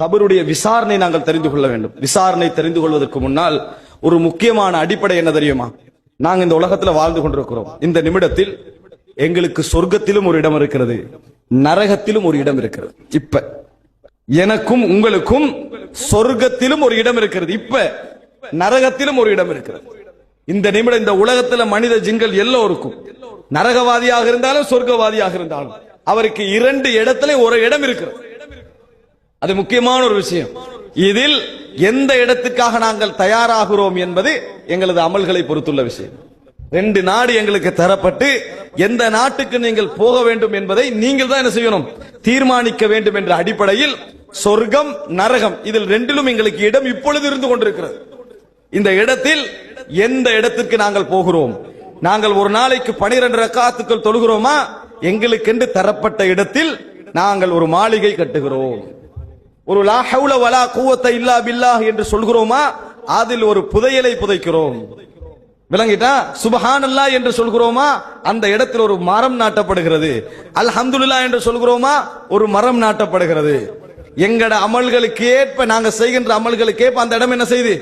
கபருடைய விசாரணை நாங்கள் தெரிந்து கொள்ள வேண்டும். விசாரணை தெரிந்து கொள்வதற்கு முன்னால் ஒரு முக்கியமான அடிப்படை என்ன தெரியுமா? நாங்க இந்த உலகத்துல வாழ்ந்து கொண்டிருக்கிறோம். இந்த நிமிடத்தில் எங்களுக்கு சொர்க்கத்திலும் ஒரு இடம் இருக்கிறது நரகத்திலும் ஒரு இடம் இருக்கிறது. இப்ப எனக்கும் உங்களுக்கும் சொர்க்கத்திலும் ஒரு இடம் இருக்கிறது. இப்ப நரகத்திலும் ஒரு இடம் இருக்கிறது. இந்த நிமிடம் இந்த உலகத்துல மனித ஜிங்கல் எல்லோருக்கும் நரகவாதியாக இருந்தாலும் சொர்க்கவாதியாக இருந்தாலும் அவருக்கு இரண்டு இடத்துல ஒரு இடம் இருக்கிறது. அது முக்கியமான ஒரு விஷயம். இதில் எந்த இடத்துக்காக நாங்கள் தயாராகிறோம் என்பது எங்களது அமல்களை பொறுத்துள்ள விஷயம். ரெண்டு நாடு எங்களுக்கு தரப்பட்டு எந்த நாட்டுக்கு நீங்கள் போக வேண்டும் என்பதை நீங்கள் தான் என்ன செய்யணும்? தீர்மானிக்க வேண்டும் என்ற அடிப்படையில் சொர்க்கம் நரகம் இதில் ரெண்டிலும் எங்களுக்கு இடம் இப்பொழுது இருந்து கொண்டிருக்கிறது. இந்த இடத்தில் எந்த இடத்திற்கு நாங்கள் போகிறோம்? நாங்கள் ஒரு நாளைக்கு பனிரெண்டு ரக்காத்துக்கள் தொழுகிறோமா? எங்களுக்கென்று தரப்பட்ட இடத்தில் நாங்கள் ஒரு மாளிகை கட்டுகிறோம். ஒரு லா ஹவுல வலா கூவத்தை இல்லா பில்லா என்று சொல்கிறோமா? அதில் ஒரு புதையலை புதைக்கிறோம். விளங்கிட்டா? சுபஹானல்லா என்று சொல்கிறோமா? அந்த இடத்தில் ஒரு மரம் நாட்டப்படுகிறது. அல்ஹம்துல்லா என்று சொல்கிறோமா? ஒரு மரம் நாட்டப்படுகிறது. எங்கட அமல்களுக்கு ஏற்ப நாங்க செய்கின்ற அமல்களுக்கு ஏற்ப அந்த இடம் என்ன செய்யுது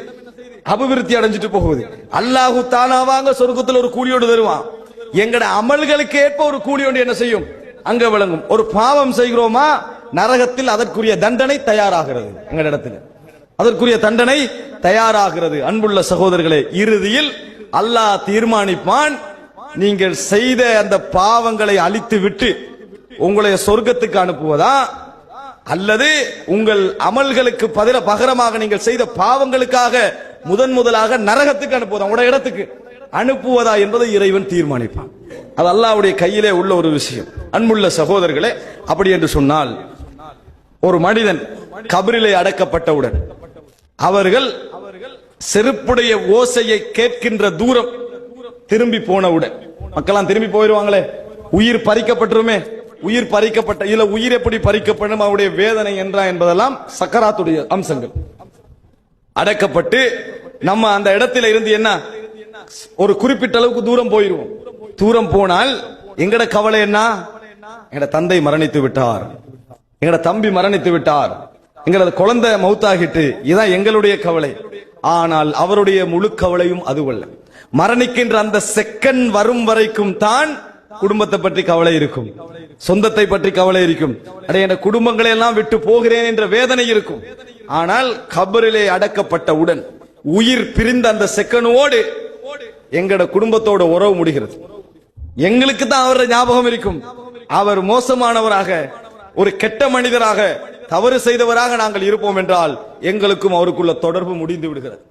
அபிவிருத்தி அடைஞ்சிட்டு போகுது. அல்லாஹு தானாவாங்க சொர்க்கத்தில் ஒரு கூலியோடு தருவான். எங்கட அமல்களுக்கு ஏற்ப ஒரு கூலியோடு என்ன செய்யும்? அங்க விளங்கும். ஒரு பாவம் செய்கிறோமா? நரகத்தில் அதற்குரிய தண்டனை தயாராகிறது எங்க இடத்துல அதற்குரிய தண்டனை தயாராகிறது. அன்புள்ள சகோதரர்களே இறுதியில் அல்லாஹ் தீர்மானிப்பான் நீங்கள் செய்த அந்த பாவங்களை அழித்து விட்டு உங்களை சொர்க்கத்துக்கு அனுப்புவதா? அல்லது உங்கள் அமல்களுக்கு பதில பகரமாக நீங்கள் செய்த பாவங்களுக்காக முதன் முதலாக நரகத்துக்கு அனுப்புவதா? உங்களோட இடத்துக்கு அனுப்புவதா என்பதை இறைவன் தீர்மானிப்பான். அது அல்லாவுடைய கையிலே உள்ள ஒரு விஷயம். அன்புள்ள சகோதரர்களே அப்படி என்று சொன்னால் ஒரு மனிதன் கபரிலே அடக்கப்பட்டவுடன் அவர்கள் செருப்புடைய ஓசையை கேட்கின்ற தூரம் திரும்பி போனவுடன் மக்கள்லாம் திரும்பி போயிருவாங்களே உயிர் பறிக்கப்பட்டுருமே உயிர் பறிக்கப்பட்ட இல்ல உயிர் எப்படி பறிக்கப்படும் அவருடைய வேதனை என்றா என்பதெல்லாம் சக்கராத்துடைய அம்சங்கள். அடக்கப்பட்டு நம்ம அந்த இடத்துல இருந்து என்ன ஒரு குறிப்பிட்ட அளவுக்கு தூரம் போயிருவோம். தூரம் போனால் எங்கட கவலை என்ன? எங்கட தந்தை மரணித்து விட்டார். எங்களோட தம்பி மரணித்து விட்டார். எங்களது குழந்தை மௌத்தாகிட்டு இதான் எங்களுடைய கவலை. ஆனால் அவருடைய முழு கவலையும் அதுவல்ல. மரணிக்கின்ற அந்த செகண்ட் வரும் வரைக்கும் தான் குடும்பத்தை பற்றி கவலை இருக்கும். சொந்தத்தை பற்றி கவலை இருக்கும். அடைய என் குடும்பங்களை எல்லாம் விட்டு போகிறேன் என்ற வேதனை இருக்கும். ஆனால் கபரிலே அடக்கப்பட்டவுடன் உயிர் பிரிந்த அந்த செகண்டோடு எங்கட குடும்பத்தோட உறவு முடிகிறது. எங்களுக்கு தான் அவர ஞாபகம் இருக்கும். அவர் மோசமானவராக ஒரு கெட்ட மனிதராக தவறு செய்தவராக நாங்கள் இருப்போம் என்றால் எங்களுக்கும் அவருக்குள்ள தொடர்பு முடிந்து விடுகிறது.